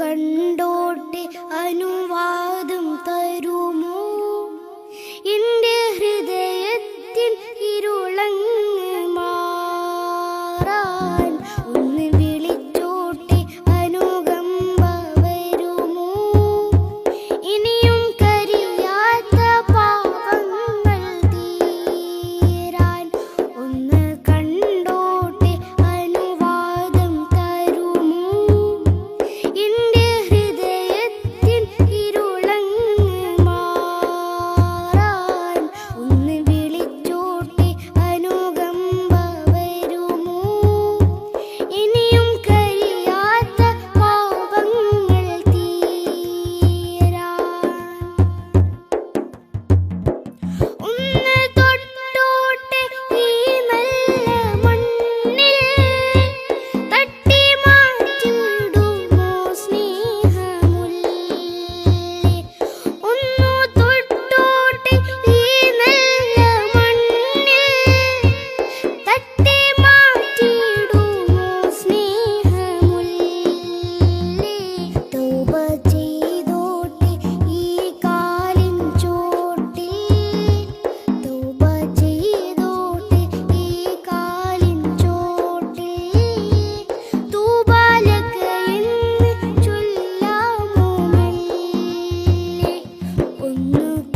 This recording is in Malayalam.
കണ്ടോട്ടെ അനുവാദമില്ലേ look